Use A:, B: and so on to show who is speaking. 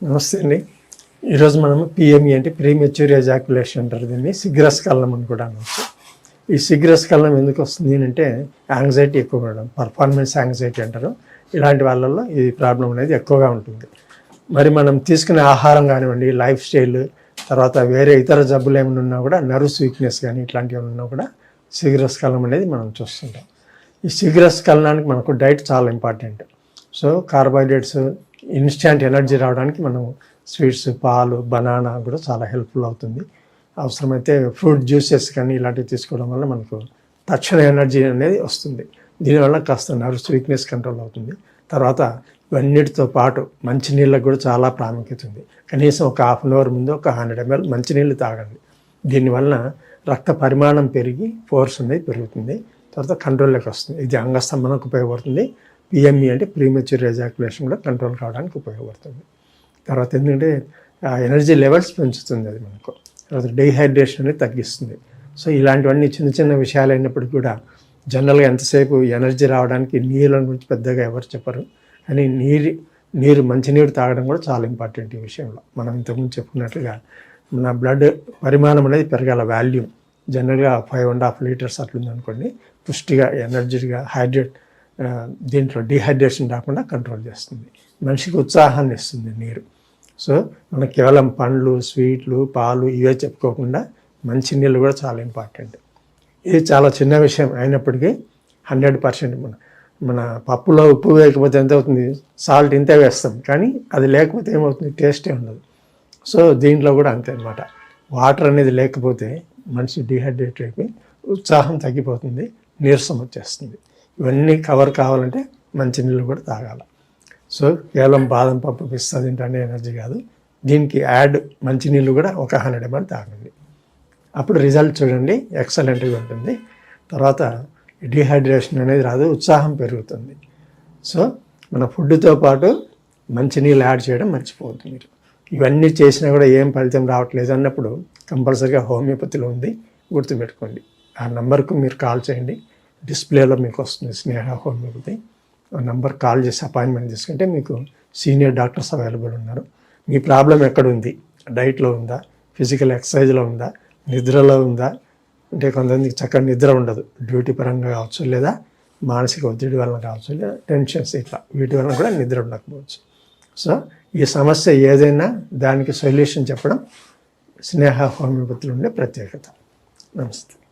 A: నమస్తే అండి. ఈరోజు మనం పిఎంఈ అంటే ప్రీమెచ్యూర్ ఎజాక్యులేషన్ అంటారు దీన్ని సిగ్రస్ అని కూడా అనవచ్చు ఈ సిగ్రస్ ఎందుకు వస్తుంది అంటే యాంగ్జైటీ ఎక్కువ ఉండడం పర్ఫార్మెన్స్ యాంగ్జైటీ అంటారు. ఇలాంటి వాళ్ళల్లో ఈ ప్రాబ్లం అనేది ఎక్కువగా ఉంటుంది. మరి మనం తీసుకునే ఆహారం కానివ్వండి లైఫ్ స్టైల్ తర్వాత వేరే ఇతర జబ్బులు ఏమైనా ఉన్నా కూడా నర్వ్స్ వీక్నెస్ కానీ ఇట్లాంటివి ఉన్నా కూడా సిగ్రస్ అనేది మనం చూస్తుంటాం. ఈ సిగ్రస్ కలనానికి మనకు డైట్ చాలా important so carbohydrates instant energy రావడానికి మనం స్వీట్స్ పాలు బనానా కూడా చాలా హెల్ప్ఫుల్ అవుతుంది. అవసరమైతే ఫ్రూట్ జ్యూసెస్ కానీ ఇలాంటివి తీసుకోవడం వల్ల మనకు తక్షణ ఎనర్జీ అనేది వస్తుంది. దీనివల్ల కాస్త నర్వ్స్ వీక్నెస్ కంట్రోల్ అవుతుంది. తర్వాత ఇవన్నిటితో పాటు మంచినీళ్ళకు కూడా చాలా ప్రాముఖ్యత ఉంది. కనీసం ఒక హాఫ్ అన్ అవర్ ముందు ఒక హండ్రెడ్ ఎంఎల్ మంచినీళ్ళు తాగండి. దీనివల్ల రక్త పరిమాణం పెరిగి ఫోర్స్ అనేది పెరుగుతుంది. తర్వాత కంట్రోల్లోకి వస్తుంది. ఇది అంగస్తంభనకు ఉపయోగపడుతుంది. పిఎంఈ అంటే ప్రీమెచ్యూర్ ఎజాక్యులేషన్ కూడా కంట్రోల్ కావడానికి ఉపయోగపడుతుంది. తర్వాత ఏంటంటే ఎనర్జీ లెవెల్స్ పెంచుతుంది అది మనకు. తర్వాత డీహైడ్రేషన్ అనేది తగ్గిస్తుంది. సో ఇలాంటివన్నీ చిన్న చిన్న విషయాలు అయినప్పటికీ కూడా జనరల్గా ఎంతసేపు ఎనర్జీ రావడానికి నీళ్ళ గురించి పెద్దగా ఎవరు చెప్పరు. కానీ నీరు నీరు మంచినీరు తాగడం కూడా చాలా ఇంపార్టెంట్ ఈ విషయంలో. మనం ఇంతకుముందు చెప్పుకున్నట్లుగా మన బ్లడ్ పరిమాణం అనేది పెరగాల వాల్యూమ్ జనరల్గా ఫైవ్ అండ్ హాఫ్ లీటర్స్ అట్లుంది అనుకోండి పుష్టిగా ఎనర్జీగా హైడ్రేట్ దీంట్లో డిహైడ్రేషన్ రాకుండా కంట్రోల్ చేస్తుంది. మనిషికి ఉత్సాహాన్ని ఇస్తుంది నీరు. సో మనకు కేవలం పండ్లు స్వీట్లు పాలు ఇవే చెప్పుకోకుండా మంచి నీళ్ళు కూడా చాలా ఇంపార్టెంట్ ఇది చాలా చిన్న విషయం అయినప్పటికీ హండ్రెడ్ పర్సెంట్ మన మన పప్పులో ఉప్పు వేయకపోతే ఎంత అవుతుంది సాల్ట్ ఇంతే వేస్తాం. కానీ అది లేకపోతే ఏమవుతుంది? టేస్టే ఉండదు. సో దీంట్లో కూడా అంతే అనమాట వాటర్ అనేది లేకపోతే మనిషి డిహైడ్రేట్ అయిపోయి ఉత్సాహం తగ్గిపోతుంది నీరసం వచ్చేస్తుంది. ఇవన్నీ కవర్ కావాలంటే మంచినీళ్ళు కూడా తాగాలి. సో కేవలం బాదం పప్పు పిస్తా తింటే ఎనర్జీ కాదు. దీనికి యాడ్ మంచినీళ్ళు కూడా ఒక హండ్రెడ్ ఎంఎల్ తాగండి. అప్పుడు రిజల్ట్ చూడండి ఎక్సలెంట్గా ఉంటుంది. తర్వాత డిహైడ్రేషన్ అనేది రాదు ఉత్సాహం పెరుగుతుంది. సో మన ఫుడ్తో పాటు మంచినీళ్ళు యాడ్ చేయడం మర్చిపోవద్దు మీరు. ఇవన్నీ చేసినా కూడా ఏం ఫలితం రావట్లేదు అన్నప్పుడు కంపల్సరీగా హోమియోపతిలో ఉంది గుర్తుపెట్టుకోండి. ఆ నెంబర్కు మీరు కాల్ చేయండి. డిస్ప్లేలో మీకు వస్తుంది స్నేహ హోమియోపతి. ఆ నంబర్ కాల్ చేసి అపాయింట్మెంట్ తీసుకుంటే మీకు సీనియర్ డాక్టర్స్ అవైలబుల్ ఉన్నారు. మీ ప్రాబ్లం ఎక్కడ ఉంది? డైట్లో ఉందా? ఫిజికల్ ఎక్సర్సైజ్లో ఉందా? నిద్రలో ఉందా? అంటే కొంతమందికి చక్కగా నిద్ర ఉండదు. డ్యూటీ పరంగా కావచ్చు లేదా మానసిక ఒత్తిడి వలన కావచ్చు లేదా టెన్షన్స్ ఇట్లా వీటి వలన కూడా నిద్ర ఉండకపోవచ్చు. సో ఈ సమస్య ఏదైనా దానికి సొల్యూషన్ చెప్పడం స్నేహ హోమియోపతిలో ఉండే ప్రత్యేకత. నమస్తే.